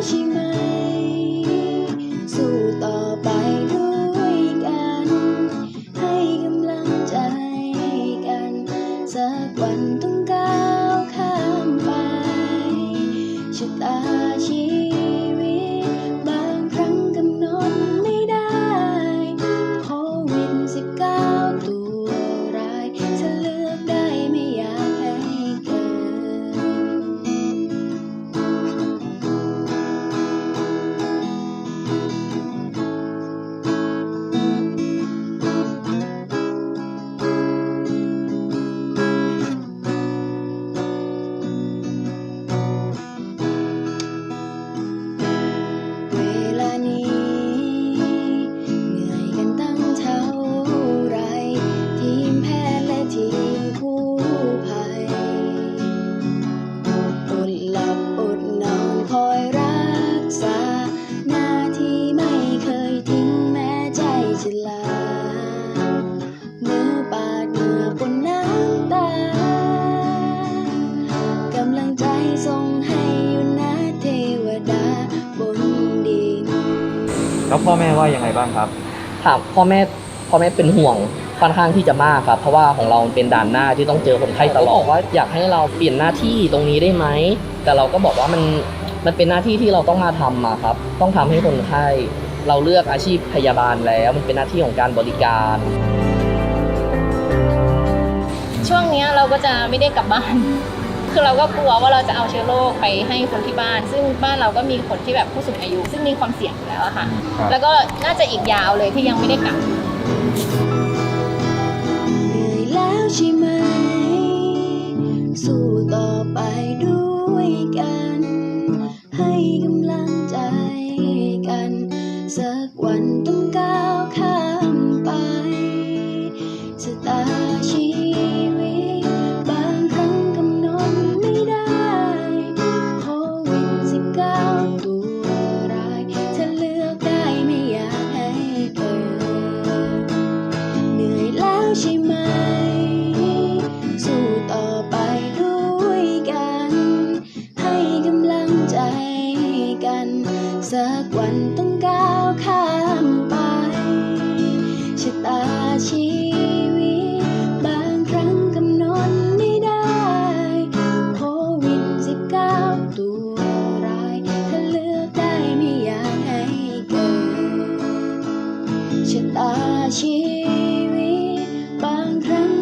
อ แล้วพ่อแม่ว่ายังไงบ้างครับ ถามพ่อแม่พ่อแม่เป็นห่วงค่อนข้างที่จะมากครับ เพราะว่าของเราเป็นด่านหน้าที่ต้องเจอคนไข้ตลอดบอกว่าอยากให้เราเปลี่ยนหน้าที่ตรงนี้ได้ไหม แต่เราก็บอกว่ามันมันเป็นหน้าที่ที่เราต้องมาทำมาครับ ต้องทำให้คนไข้เราเลือกอาชีพพยาบาลแล้ว มันเป็นหน้าที่ของการบริการ ช่วงเนี้ยเราก็จะไม่ได้กลับบ้าน คือเราก็กลัวว่าเราจะเอาเชื้อโรคไปให้คนที่บ้าน ซึ่งบ้านเราก็มีคนที่แบบผู้สูงอายุ ซึ่งมีความเสี่ยงอยู่แล้วอะค่ะ ครับ แล้วก็น่าจะอีกยาวเลยที่ยังไม่ได้กลับ เหนื่อยแล้วใช่ไหม สู้ต่อไปด้วยกัน ให้กำลังใจกัน สักวันต้องก้า วันต้องก้าวข้ามไปชะตาชีวิต บางครั้งกำหนดไม่ได้ โควิดสิบเก้าตัวร้าย ถ้าเลือกได้ไม่อยากให้เกิดชะตาชีวิต บางครั้ง